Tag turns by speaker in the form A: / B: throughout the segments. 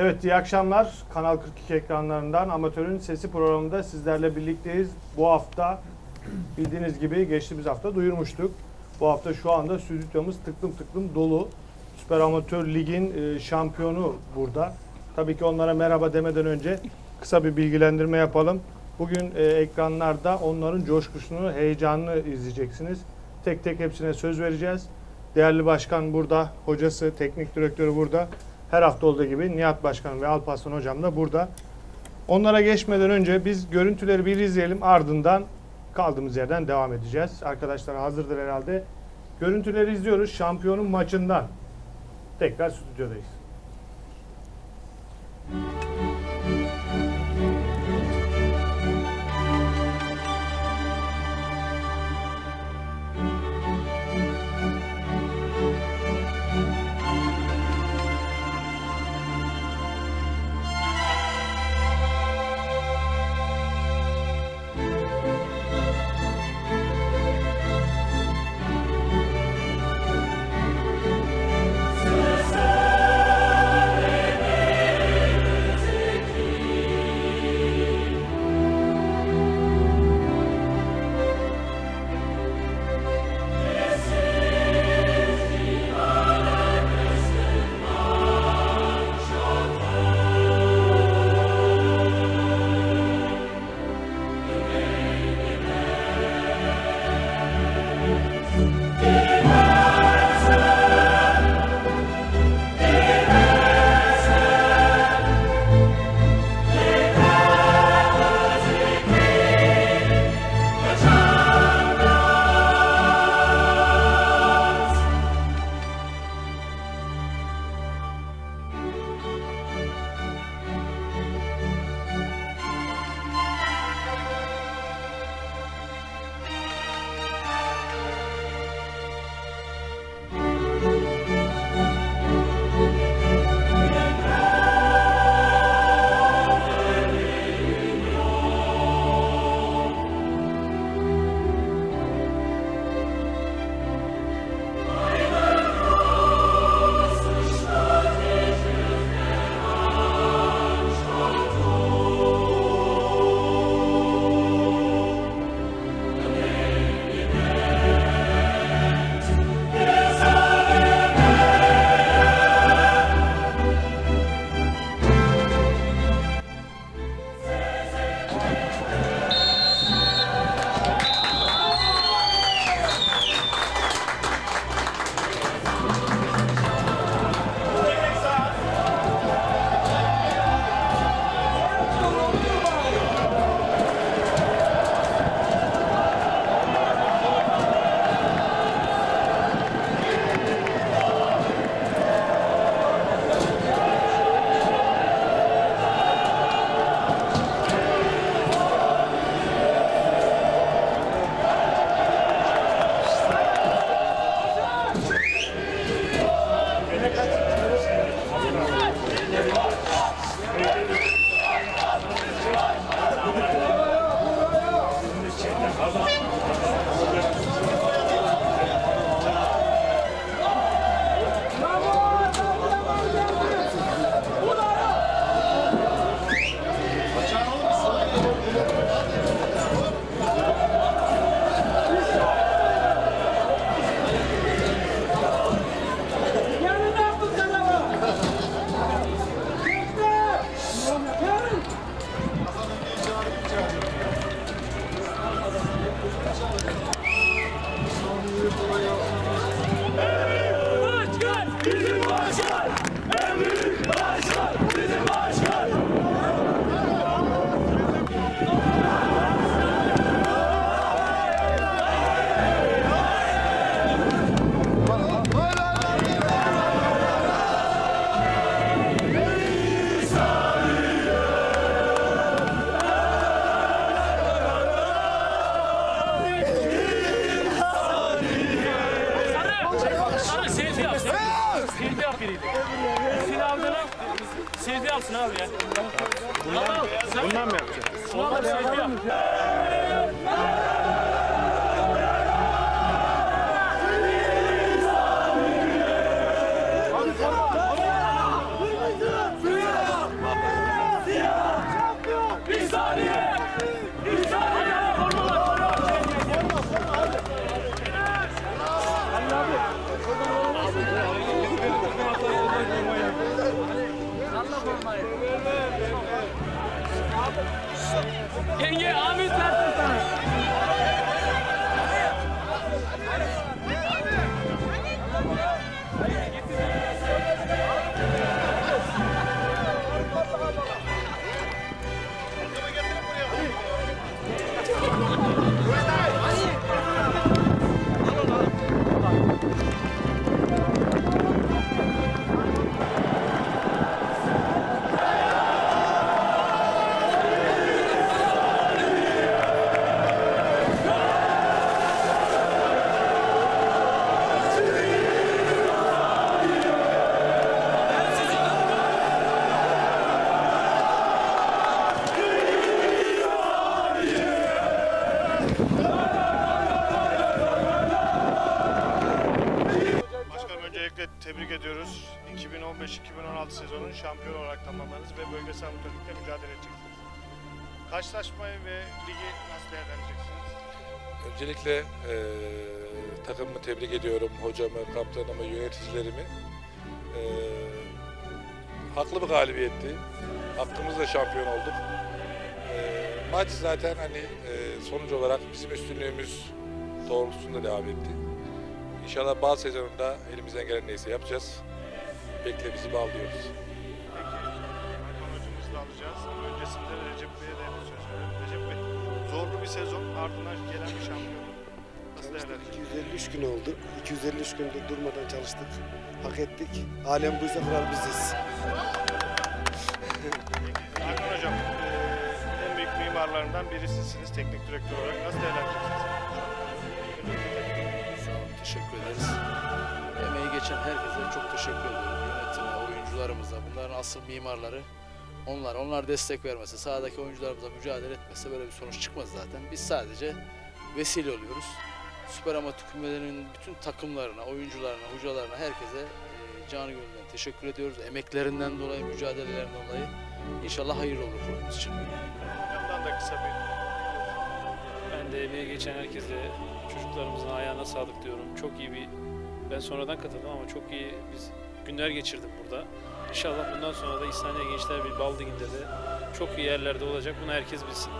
A: Evet iyi akşamlar. Kanal 42 ekranlarından Amatörün Sesi programında sizlerle birlikteyiz. Bu hafta bildiğiniz gibi geçtiğimiz hafta duyurmuştuk. Bu hafta şu anda stüdyomuz tıklım tıklım dolu. Süper Amatör Lig'in e, şampiyonu burada. Tabii ki onlara merhaba demeden önce kısa bir bilgilendirme yapalım. Bugün e, ekranlarda onların coşkusunu, heyecanını izleyeceksiniz. Tek tek hepsine söz vereceğiz. Değerli başkan burada, hocası, teknik direktörü burada. Her hafta olduğu gibi Nihat Başkan ve Alparslan Hocam da burada. Onlara geçmeden önce biz görüntüleri bir izleyelim ardından kaldığımız yerden devam edeceğiz. Arkadaşlar hazırdır herhalde. Görüntüleri izliyoruz şampiyonun maçından. Tekrar stüdyodayız.
B: Yanına
A: Öncelikle
C: eee takımımı tebrik ediyorum. Hocamı, kaptanımı, yöneticilerimi. Eee, haklı bir galibiyetti. Hakkımızla şampiyon olduk. Eee, maç zaten hani eee, sonuç olarak bizim üstünlüğümüz doğrultusunda devam etti. İnşallah bazı sezonunda elimizden gelen neyse yapacağız. Bekle bizi
A: Hakan hocamızı da alacağız öncesinde Recep Bey'e de bir söz. Recep Bey, zorlu bir sezon ardından gelen bir şampiyonluk. Nasıl değerlendiriyorsunuz?
D: 253 gün oldu. 253 gündür durmadan çalıştık. Hak ettik. Alem buysa kral biziz.
A: Hakan Hocam, eee, en büyük mimarlarından birisisiniz teknik direktör olarak. Nasıl
E: olun, teşekkür ederiz. Emeği geçen herkese çok teşekkür ediyorum. Yönetime, oyuncularımıza, bunların asıl mimarları onlar. Onlar destek vermese, sahadaki oyuncularımıza mücadele etmese böyle bir sonuç çıkmaz zaten. Biz sadece vesile oluyoruz. Süper Amatör Kümelerinin bütün takımlarına, oyuncularına, hocalarına, herkese e, canı gönülden teşekkür ediyoruz. Emeklerinden dolayı, mücadelelerinden dolayı. İnşallah hayırlı olur kulübümüz için.
A: Hocamdan da kısa bir
F: Ben de emeği geçen herkese çocuklarımızın ayağına sağlık diyorum. Çok iyi bir ben sonradan katıldım ama çok iyi biz günler geçirdim burada. İnşallah bundan sonra da İhsaniye Gençler bir Balding'de de çok iyi yerlerde olacak. Bunu herkes bilsin.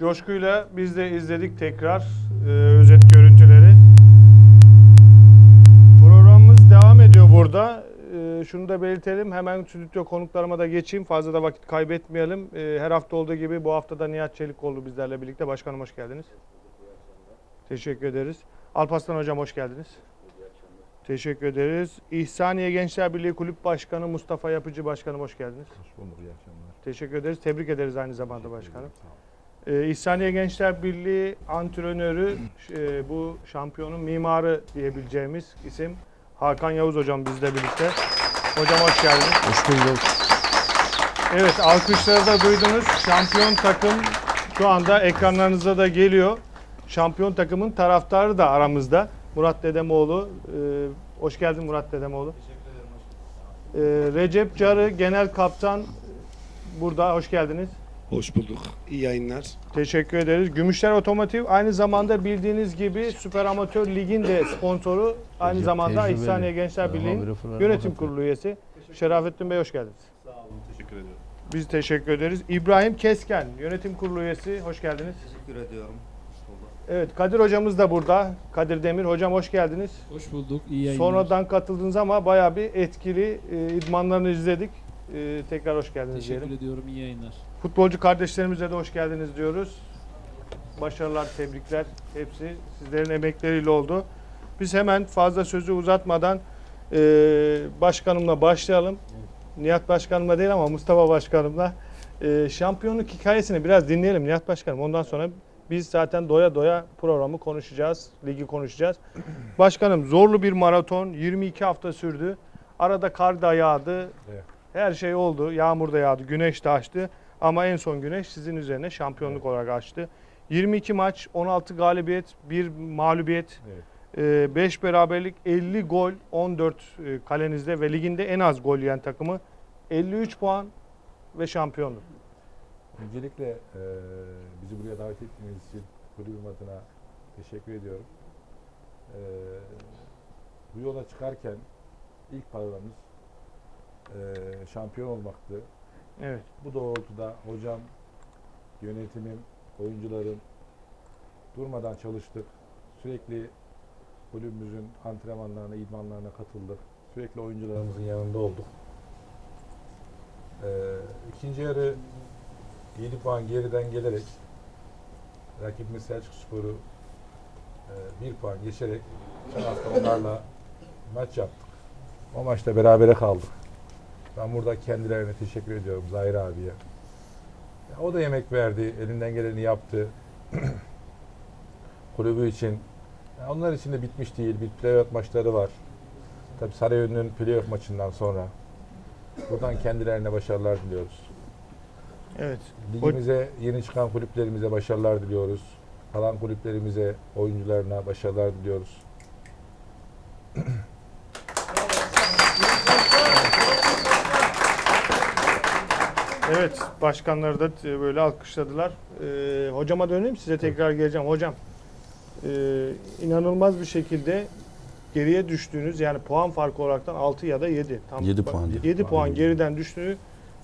A: Coşkuyla biz de izledik tekrar e, özet görüntüleri. Programımız devam ediyor burada. E, şunu da belirtelim, hemen stüdyo konuklarıma da geçeyim. Fazla da vakit kaybetmeyelim. E, her hafta olduğu gibi bu hafta da Nihat Çelikoğlu bizlerle birlikte. Başkanım hoş geldiniz. Teşekkür ederiz. Alparslan Hocam hoş geldiniz. Teşekkür ederiz. İhsaniye Gençler Birliği Kulüp Başkanı Mustafa Yapıcı Başkanım hoş geldiniz.
G: Hoş bulduk, iyi akşamlar.
A: Teşekkür ederiz. Tebrik ederiz aynı zamanda başkanım. Ee, İhsaniye Gençler Birliği antrenörü, e, bu şampiyonun mimarı diyebileceğimiz isim Hakan Yavuz hocam bizle birlikte. Hocam hoş geldiniz.
G: Hoş bulduk.
A: Evet alkışları da duydunuz. Şampiyon takım şu anda ekranlarınıza da geliyor. Şampiyon takımın taraftarı da aramızda. Murat Dedemoğlu. Ee, hoş geldin Murat Dedemoğlu. Ee, Recep Carı genel kaptan burada. Hoş geldiniz.
D: Hoş bulduk. İyi yayınlar.
A: Teşekkür ederiz. Gümüşler Otomotiv aynı zamanda bildiğiniz gibi Süper Amatör Lig'in de sponsoru. Aynı zamanda. İhsaniye Gençler Birliği'nin yönetim kurulu üyesi. Şerafettin Bey hoş geldiniz.
G: Teşekkür ediyorum.
A: Biz teşekkür ederiz. İbrahim Kesken yönetim kurulu üyesi. Hoş geldiniz.
G: Teşekkür ediyorum.
A: Evet Kadir hocamız da burada. Kadir Demir hocam hoş geldiniz.
H: Hoş bulduk. İyi yayınlar.
A: Sonradan katıldınız ama bayağı bir etkili e, idmanlarını izledik. E, tekrar hoş geldiniz
H: Teşekkür
A: diyelim.
H: ediyorum. İyi yayınlar.
A: Futbolcu kardeşlerimize de hoş geldiniz diyoruz. Başarılar, tebrikler. Hepsi sizlerin emekleriyle oldu. Biz hemen fazla sözü uzatmadan e, başkanımla başlayalım. Nihat Başkanımla değil ama Mustafa Başkanımla. E, şampiyonluk hikayesini biraz dinleyelim Nihat Başkanım. Ondan sonra biz zaten doya doya programı konuşacağız, ligi konuşacağız. Başkanım zorlu bir maraton, 22 hafta sürdü. Arada kar da yağdı.
C: Evet.
A: Her şey oldu. Yağmur da yağdı, güneş de açtı. Ama en son güneş sizin üzerine şampiyonluk olarak açtı. 22 maç, 16 galibiyet, 1 mağlubiyet,
C: Evet.
A: 5 beraberlik, 50 gol, 14 e, kalenizde ve liginde en az gol yiyen takımı. 53 puan ve şampiyonluk.
C: Öncelikle eee bizi buraya davet ettiğiniz için kulübüm adına teşekkür ediyorum. Eee, bu yola çıkarken ilk paramız eee
H: şampiyon olmaktı.
A: Evet.
H: Bu doğrultuda hocam, yönetimim, oyuncularım durmadan çalıştık. Sürekli kulübümüzün antrenmanlarına, idmanlarına katıldık. Sürekli oyuncularımızın yanında olduk. Ee, ikinci yarı 7 puan geriden gelerek rakibimiz Selçuk Spor'u e, puan geçerek hafta onlarla maç yaptık. O maçta berabere kaldık. Ben burada kendilerine teşekkür ediyorum Zahir abiye. O da yemek verdi, elinden geleni yaptı. Kulübü için. Onlar için de bitmiş değil. Bir playoff maçları var. Tabii Sarıyer'in playoff maçından sonra. Buradan kendilerine başarılar diliyoruz.
A: Evet.
H: Ligimize, yeni çıkan kulüplerimize başarılar diliyoruz. Kalan kulüplerimize, oyuncularına başarılar diliyoruz.
A: Evet, başkanları da e, böyle alkışladılar. Ee, hocama döneyim, size tekrar geleceğim. Hocam, e, inanılmaz bir şekilde geriye düştüğünüz, yani puan farkı olaraktan 6 ya da 7. Tam
I: Yedi
A: bak-
I: puan.
A: yedi
I: Yedi
A: puan
I: puan.
A: geriden düştüğü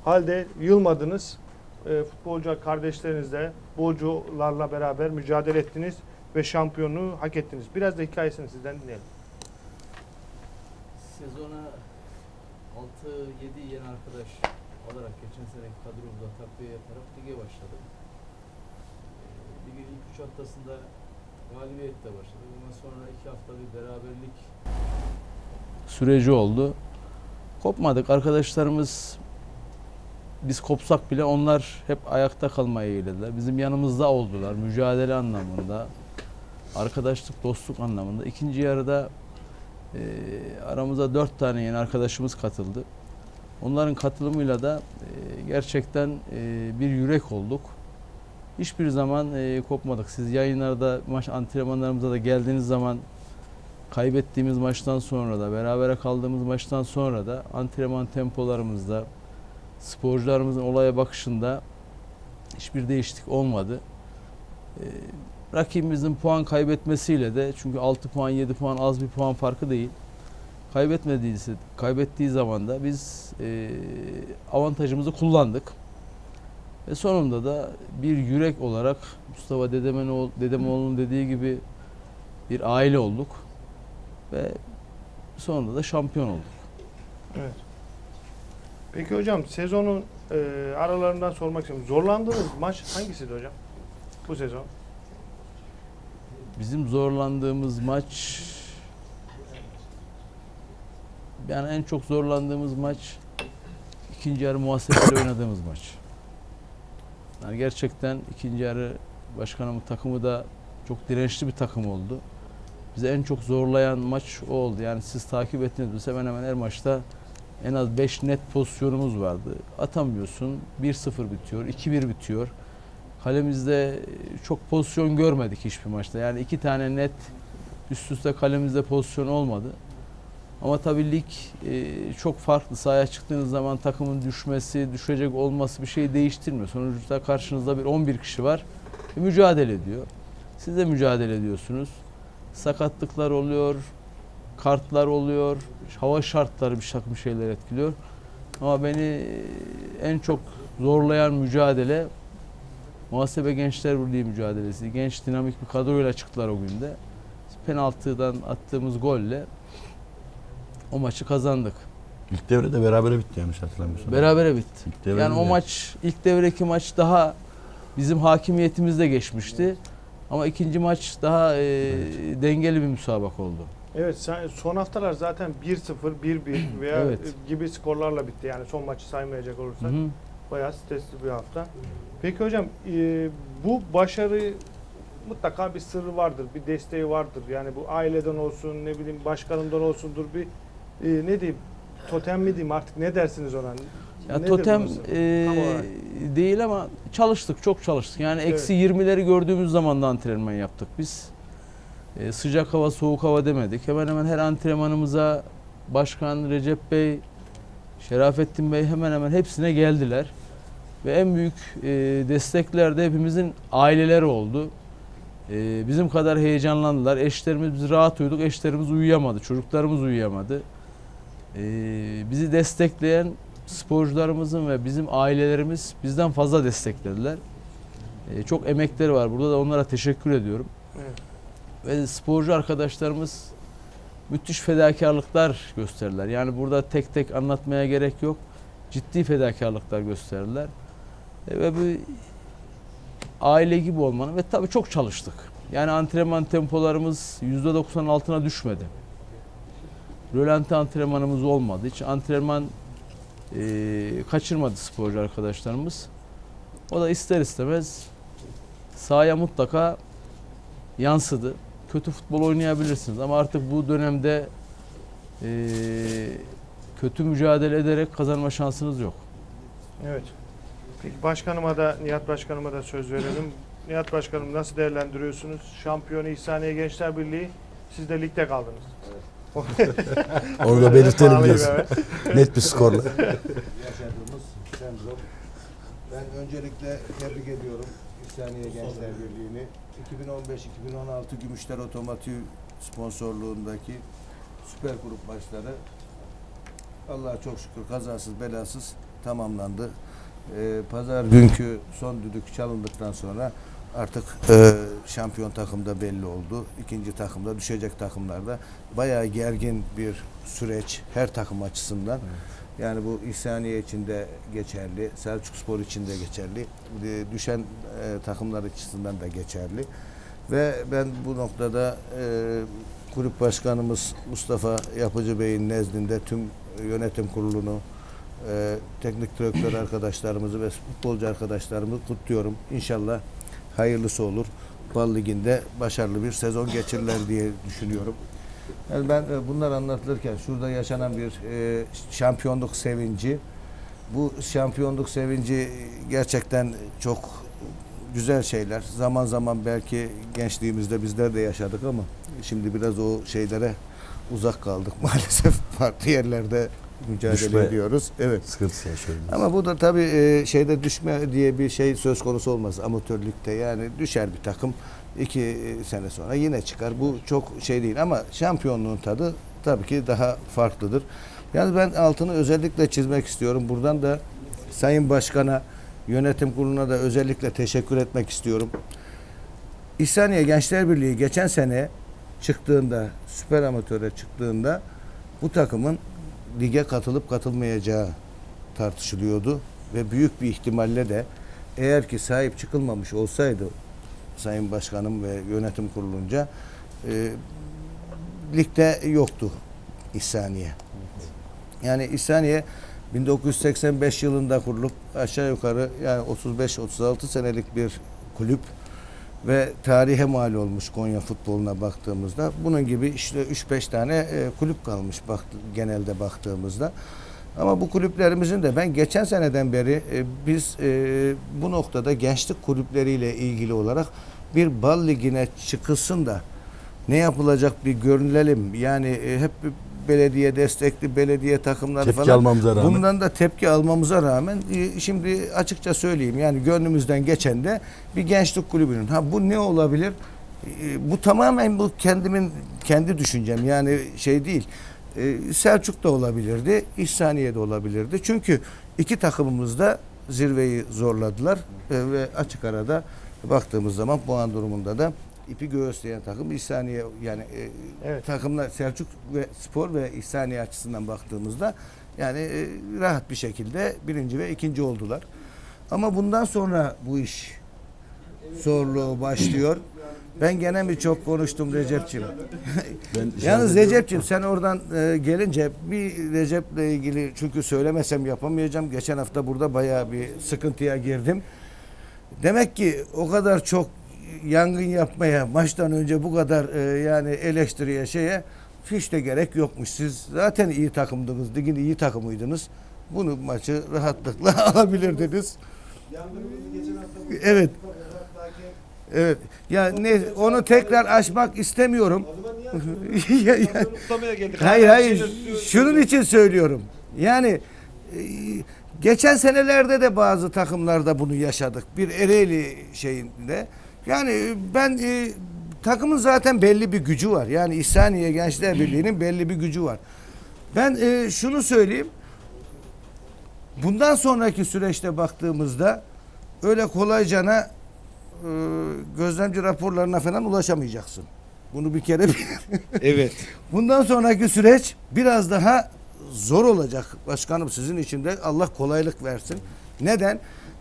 A: halde yılmadınız. E, futbolcu kardeşlerinizle, futbolcularla beraber mücadele ettiniz ve şampiyonluğu hak ettiniz. Biraz da hikayesini sizden dinleyelim.
E: Sezona 6-7 yeni arkadaş alarak geçen seneki kadromuza takviye yaparak lige başladık. Ee, Ligin ilk 3 haftasında galibiyetle başladık. Ondan sonra 2 hafta bir beraberlik süreci oldu. Kopmadık. Arkadaşlarımız biz kopsak bile onlar hep ayakta kalmayı eğlediler. Bizim yanımızda oldular. Mücadele anlamında, arkadaşlık, dostluk anlamında. İkinci yarıda e, aramıza dört tane yeni arkadaşımız katıldı. Onların katılımıyla da e, gerçekten e, bir yürek olduk. Hiçbir zaman e, kopmadık. Siz yayınlarda, maç antrenmanlarımıza da geldiğiniz zaman kaybettiğimiz maçtan sonra da, berabere kaldığımız maçtan sonra da antrenman tempolarımızda, sporcularımızın olaya bakışında hiçbir değişiklik olmadı. E, rakibimizin puan kaybetmesiyle de çünkü 6 puan 7 puan az bir puan farkı değil. Kaybetmediyse kaybettiği zaman da biz e, avantajımızı kullandık. Ve sonunda da bir yürek olarak Mustafa Dedemenoğlu, Dedemoğlu'nun dediği gibi bir aile olduk. Ve sonunda da şampiyon olduk.
A: Evet. Peki hocam sezonun e, aralarından sormak istiyorum. Zorlandığınız maç hangisiydi hocam? Bu sezon.
E: Bizim zorlandığımız maç yani en çok zorlandığımız maç ikinci yarı muhasebeli oynadığımız maç. Yani gerçekten ikinci yarı başkanımın takımı da çok dirençli bir takım oldu. Bizi en çok zorlayan maç o oldu. Yani siz takip ettiniz. Biz hemen hemen her maçta en az 5 net pozisyonumuz vardı. Atamıyorsun. 1-0 bitiyor. 2-1 bitiyor. Kalemizde çok pozisyon görmedik hiçbir maçta. Yani iki tane net üst üste kalemizde pozisyon olmadı. Ama tabii lig e, çok farklı. Sahaya çıktığınız zaman takımın düşmesi, düşecek olması bir şey değiştirmiyor. Sonuçta karşınızda bir 11 kişi var ve mücadele ediyor. Siz de mücadele ediyorsunuz. Sakatlıklar oluyor, kartlar oluyor, hava şartları bir takım şeyler etkiliyor. Ama beni e, en çok zorlayan mücadele Muhasebe Gençler Birliği mücadelesi. Genç dinamik bir kadroyla çıktılar o günde. Penaltıdan attığımız golle o maçı kazandık.
I: İlk devrede berabere bitti yanlış hatırlamıyorsam.
E: Berabere bitti.
I: İlk
E: Yani o
I: de-
E: maç ilk devreki maç daha bizim hakimiyetimizde geçmişti. Ama ikinci maç daha e, dengeli bir müsabak oldu.
A: Evet sen- son haftalar zaten 1-0, 1-1 veya
E: Evet.
A: gibi skorlarla bitti. Yani son maçı saymayacak olursak.
E: Hı hı.
A: Bayağı stresli bir hafta. Peki hocam e, bu başarı mutlaka bir sırrı vardır, bir desteği vardır. Yani bu aileden olsun, ne bileyim başkanından olsundur bir e, ne diyeyim totem mi diyeyim artık ne dersiniz ona?
E: Ya
A: Nedir
E: totem
A: burası?
E: e, değil ama çalıştık, çok çalıştık. Yani
A: Evet.
E: eksi 20'leri gördüğümüz zaman da antrenman yaptık biz. E, sıcak hava, soğuk hava demedik. Hemen hemen her antrenmanımıza Başkan Recep Bey, Şerafettin Bey hemen hemen hepsine geldiler. Ve en büyük e, destekler de hepimizin aileleri oldu. E, bizim kadar heyecanlandılar. Eşlerimiz biz rahat uyuduk. Eşlerimiz uyuyamadı. Çocuklarımız uyuyamadı. E, bizi destekleyen sporcularımızın ve bizim ailelerimiz bizden fazla desteklediler. E, çok emekleri var. Burada da onlara teşekkür ediyorum.
A: Evet.
E: Ve sporcu arkadaşlarımız müthiş fedakarlıklar gösterdiler. Yani burada tek tek anlatmaya gerek yok. Ciddi fedakarlıklar gösterdiler. E, ve bu aile gibi olmanın ve tabii çok çalıştık. Yani antrenman tempolarımız %90'ın altına düşmedi. Rölanti antrenmanımız olmadı. Hiç antrenman e, kaçırmadı sporcu arkadaşlarımız. O da ister istemez sahaya mutlaka yansıdı. Kötü futbol oynayabilirsiniz ama artık bu dönemde e, kötü mücadele ederek kazanma şansınız yok.
A: Evet. Peki başkanıma da Nihat Başkanıma da söz verelim. Nihat Başkanım nasıl değerlendiriyorsunuz? Şampiyonu İhsaniye Gençler Birliği siz de ligde kaldınız.
I: Orada belirtelim
A: Bağlayayım,
I: diyorsun. Net bir skorla.
J: yaşadığımız sendrom. Ben öncelikle tebrik ediyorum İhsaniye Gençler Birliği'ni. 2015-2016 Gümüşler Otomotiv sponsorluğundaki süper grup maçları Allah'a çok şükür kazasız belasız tamamlandı. Ee, Pazar günkü son düdük çalındıktan sonra artık e, şampiyon takımda belli oldu. İkinci takımda düşecek takımlarda bayağı gergin bir süreç her takım açısından. Yani bu İhsaniye için de geçerli, Selçuk Spor için de geçerli, e, düşen e, takımlar açısından da geçerli. Ve ben bu noktada e, kulüp başkanımız Mustafa Yapıcı Bey'in nezdinde tüm yönetim kurulunu, e, teknik direktör arkadaşlarımızı ve futbolcu arkadaşlarımızı kutluyorum. İnşallah hayırlısı olur. Bal Ligi'nde başarılı bir sezon geçirirler diye düşünüyorum. Yani ben e, bunlar anlatılırken şurada yaşanan bir e, şampiyonluk sevinci, bu şampiyonluk sevinci gerçekten çok güzel şeyler. Zaman zaman belki gençliğimizde bizler de yaşadık ama şimdi biraz o şeylere uzak kaldık maalesef. Farklı yerlerde mücadele
I: Düşme.
J: ediyoruz. Evet.
I: Sıkıntısı yaşıyoruz.
J: Ama bu da tabii e, şeyde düşme diye bir şey söz konusu olmaz amatörlükte. Yani düşer bir takım iki e, sene sonra yine çıkar. Bu çok şey değil ama şampiyonluğun tadı tabii ki daha farklıdır. Yani ben altını özellikle çizmek istiyorum. Buradan da Sayın Başkan'a, yönetim kuruluna da özellikle teşekkür etmek istiyorum. İhsaniye Gençler Birliği geçen sene çıktığında, süper amatöre çıktığında bu takımın lige katılıp katılmayacağı tartışılıyordu ve büyük bir ihtimalle de eğer ki sahip çıkılmamış olsaydı Sayın Başkanım ve yönetim kurulunca e, ligde yoktu İhsaniye. Yani İhsaniye 1985 yılında kurulup aşağı yukarı yani 35-36 senelik bir kulüp ve tarihe mal olmuş Konya futboluna baktığımızda. Bunun gibi işte 3-5 tane e, kulüp kalmış genelde baktığımızda. Ama bu kulüplerimizin de ben geçen seneden beri e, biz e, bu noktada gençlik kulüpleriyle ilgili olarak bir bal ligine çıkılsın da ne yapılacak bir görünelim. Yani hep belediye destekli belediye takımları
I: Tepki
J: falan.
I: almamıza rağmen.
J: Bundan da tepki almamıza rağmen e, şimdi açıkça söyleyeyim yani gönlümüzden geçen de bir gençlik kulübünün. Ha bu ne olabilir? E, Bu tamamen bu kendimin kendi düşüncem yani şey değil. E, Selçuk da olabilirdi, İhsaniye de olabilirdi. Çünkü iki takımımız da zirveyi zorladılar ve açık arada baktığımız zaman puan durumunda da ipi göğüsleyen takım İhsaniye yani e,
A: Evet.
J: takımlar Selçuk ve Spor ve İhsaniye açısından baktığımızda yani e, rahat bir şekilde birinci ve ikinci oldular. Ama bundan sonra bu iş zorluğu başlıyor. Ben gene mi çok konuştum Recep'ciğim?
I: Ben
J: Yalnız Recep'ciğim sen oradan e, gelince bir Recep'le ilgili çünkü söylemesem yapamayacağım. Geçen hafta burada bayağı bir sıkıntıya girdim. Demek ki o kadar çok yangın yapmaya maçtan önce bu kadar e, yani eleştiriye şeye hiç de gerek yokmuş. Siz zaten iyi takımdınız, ligin iyi takımıydınız. Bunu maçı rahatlıkla alabilirdiniz. Evet. Evet. Ya ne onu tekrar açmak istemiyorum. Hayır hayır. Şunun için söylüyorum. Yani e, geçen senelerde de bazı takımlarda bunu yaşadık. Bir Ereğli şeyinde. Yani ben e, takımın zaten belli bir gücü var. Yani İhsaniye Gençler Birliği'nin belli bir gücü var. Ben e, şunu söyleyeyim. bundan sonraki süreçte baktığımızda öyle kolaycana e, gözlemci raporlarına falan ulaşamayacaksın. Bunu bir kere.
D: Evet.
J: Bundan sonraki süreç biraz daha zor olacak başkanım sizin için de Allah kolaylık versin. Neden?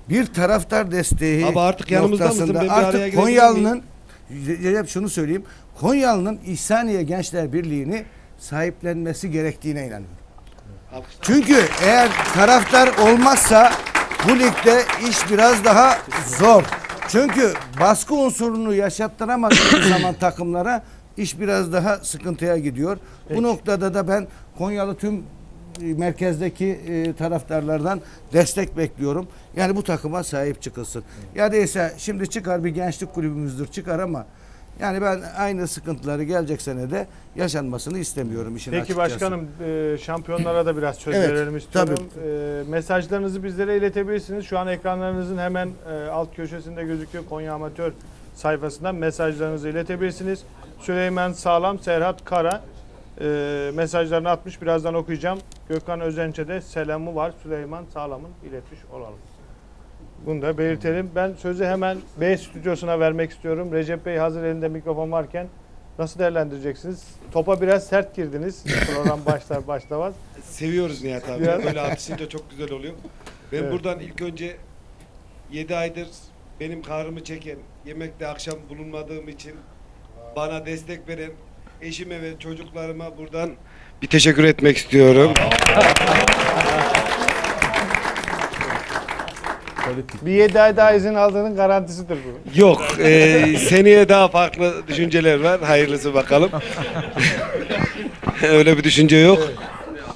J: Bir taraftar desteği
D: Abi artık yanımızda mısın? Ben bir araya
J: artık
D: girebilir
J: Konyalı'nın Recep şunu söyleyeyim. Konyalı'nın İhsaniye Gençler Birliği'ni sahiplenmesi gerektiğine inanıyorum. Çünkü eğer taraftar olmazsa bu ligde iş biraz daha zor. Çünkü baskı unsurunu yaşattıramadığımız zaman takımlara iş biraz daha sıkıntıya gidiyor. Bu noktada da ben Konyalı tüm merkezdeki e, taraftarlardan destek bekliyorum. Yani bu takıma sahip çıkılsın. Ya değilse şimdi çıkar bir gençlik kulübümüzdür çıkar ama yani ben aynı sıkıntıları gelecek sene de yaşanmasını istemiyorum işin
A: Peki
J: açıkçası.
A: başkanım e, şampiyonlara da biraz söz
J: Evet,
A: verelim istiyorum. E, mesajlarınızı bizlere iletebilirsiniz. Şu an ekranlarınızın hemen e, alt köşesinde gözüküyor Konya Amatör sayfasından mesajlarınızı iletebilirsiniz. Süleyman Sağlam, Serhat Kara e, mesajlarını atmış. Birazdan okuyacağım. Gökhan Özenç'e de selamı var. Süleyman Sağlam'ın iletmiş olalım. Bunu da belirtelim. Ben sözü hemen B stüdyosuna vermek istiyorum. Recep Bey hazır elinde mikrofon varken nasıl değerlendireceksiniz? Topa biraz sert girdiniz. Program başlar başlamaz.
D: Seviyoruz Nihat abi.
A: Biraz-
D: Böyle atışınca çok güzel oluyor. Ben
A: Evet.
D: buradan ilk önce 7 aydır benim karnımı çeken, yemekte akşam bulunmadığım için bana destek veren eşime ve çocuklarıma buradan bir teşekkür etmek istiyorum.
A: Bir 7 ay daha izin aldığının garantisidir bu.
D: Yok, eee, seneye daha farklı düşünceler var. Hayırlısı bakalım. Öyle bir düşünce yok.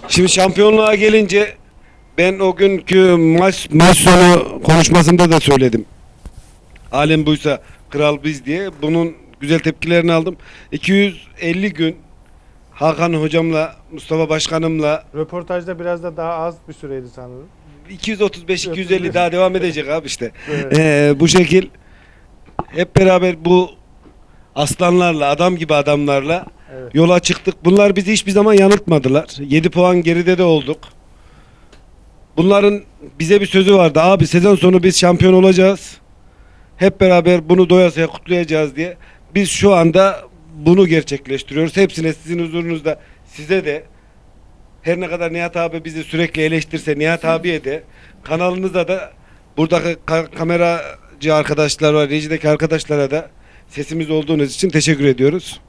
D: Şimdi şampiyonluğa gelince ben o günkü maç, maç sonu konuşmasında da söyledim. Alem buysa kral biz diye. Bunun güzel tepkilerini aldım. 250 gün Hakan hocamla, Mustafa başkanımla
A: Röportajda biraz da daha az bir süreydi sanırım.
D: 235-250 daha devam edecek abi işte.
A: Evet.
D: Ee, bu şekil hep beraber bu aslanlarla, adam gibi adamlarla
A: Evet.
D: yola çıktık. Bunlar bizi hiçbir zaman yanıltmadılar. 7 puan geride de olduk. Bunların bize bir sözü vardı. Abi sezon sonu biz şampiyon olacağız. Hep beraber bunu doyasıya kutlayacağız diye. Biz şu anda bunu gerçekleştiriyoruz. Hepsine sizin huzurunuzda size de her ne kadar Nihat abi bizi sürekli eleştirse Nihat abiye de kanalınızda da buradaki ka- kameracı arkadaşlar var, rejideki arkadaşlara da sesimiz olduğunuz için teşekkür ediyoruz.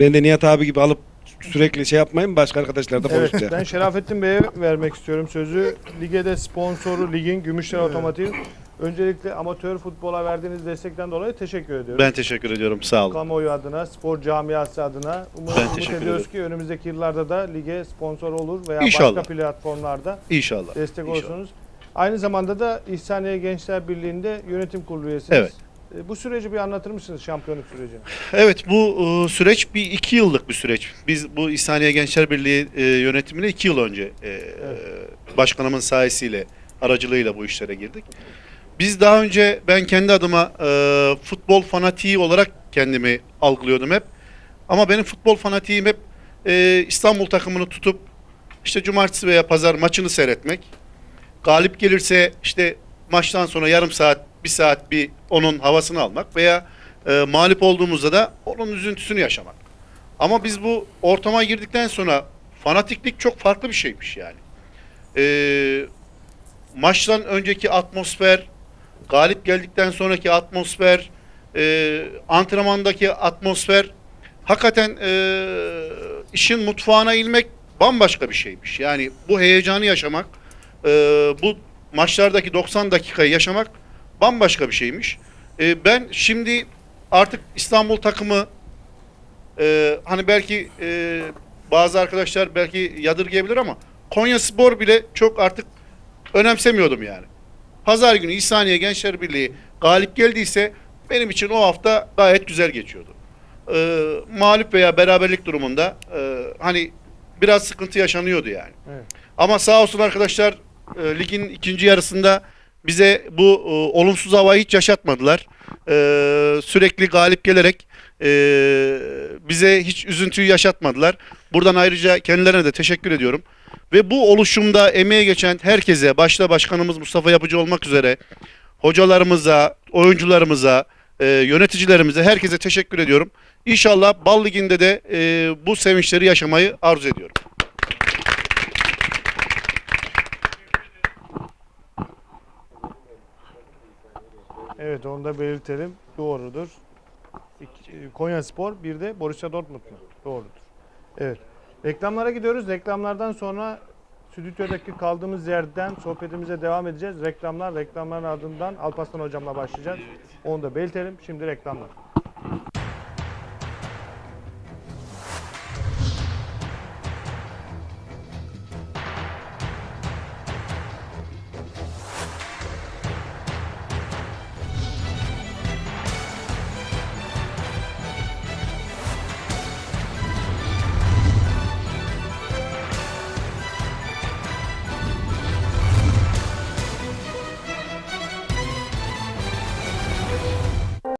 D: Ben de Nihat abi gibi alıp sürekli şey yapmayın başka arkadaşlar da
A: Evet,
D: konuşacak.
A: ben Şerafettin Bey'e vermek istiyorum sözü. Lige de sponsoru ligin Gümüşler Otomotiv. Öncelikle amatör futbola verdiğiniz destekten dolayı teşekkür ediyorum.
G: Ben teşekkür ediyorum. Sağ olun.
A: Kamuoyu adına, spor camiası adına umut,
G: Ben
A: umut ediyoruz ki önümüzdeki yıllarda da lige sponsor olur veya
G: İnşallah.
A: başka platformlarda
G: İnşallah.
A: destek
G: İnşallah.
A: olursunuz. Aynı zamanda da İhsaniye Gençler Birliği'nde yönetim kurulu üyesiniz.
G: Evet.
A: E, Bu süreci bir anlatır mısınız şampiyonluk sürecini?
G: Evet bu e, süreç bir iki yıllık bir süreç. Biz bu İhsaniye Gençler Birliği e, yönetimine iki yıl önce e, başkanımın sayesiyle aracılığıyla bu işlere girdik. Biz daha önce ben kendi adıma e, futbol fanatiği olarak kendimi algılıyordum hep. Ama benim futbol fanatiğim hep e, İstanbul takımını tutup işte cumartesi veya pazar maçını seyretmek. Galip gelirse işte maçtan sonra yarım saat, bir saat bir onun havasını almak veya e, mağlup olduğumuzda da onun üzüntüsünü yaşamak. Ama biz bu ortama girdikten sonra fanatiklik çok farklı bir şeymiş yani. E, maçtan önceki atmosfer, galip geldikten sonraki atmosfer, e, antrenmandaki atmosfer hakikaten e, işin mutfağına ilmek bambaşka bir şeymiş. Yani bu heyecanı yaşamak, e, bu maçlardaki 90 dakikayı yaşamak bambaşka bir şeymiş. E, ben şimdi artık İstanbul takımı e, hani belki e, bazı arkadaşlar belki yadırgayabilir ama Konya Spor bile çok artık önemsemiyordum yani. Pazar günü İhsaniye Gençler Birliği galip geldiyse benim için o hafta gayet güzel geçiyordu. E, mağlup veya beraberlik durumunda e, hani biraz sıkıntı yaşanıyordu yani.
A: Evet.
G: Ama sağ olsun arkadaşlar e, ligin ikinci yarısında bize bu e, olumsuz havayı hiç yaşatmadılar. E, sürekli galip gelerek e, bize hiç üzüntüyü yaşatmadılar. Buradan ayrıca kendilerine de teşekkür ediyorum. Ve bu oluşumda emeği geçen herkese, başta başkanımız Mustafa Yapıcı olmak üzere, hocalarımıza, oyuncularımıza, e, yöneticilerimize, herkese teşekkür ediyorum. İnşallah Bal Ligi'nde de e, bu sevinçleri yaşamayı arzu ediyorum.
A: Evet onu da belirtelim. Doğrudur. Konya Spor bir de Borussia Dortmund mu? Doğrudur. Evet. Reklamlara gidiyoruz. Reklamlardan sonra stüdyodaki kaldığımız yerden sohbetimize devam edeceğiz. Reklamlar, reklamların ardından Alparslan hocamla başlayacağız. Onu da belirtelim. Şimdi reklamlar.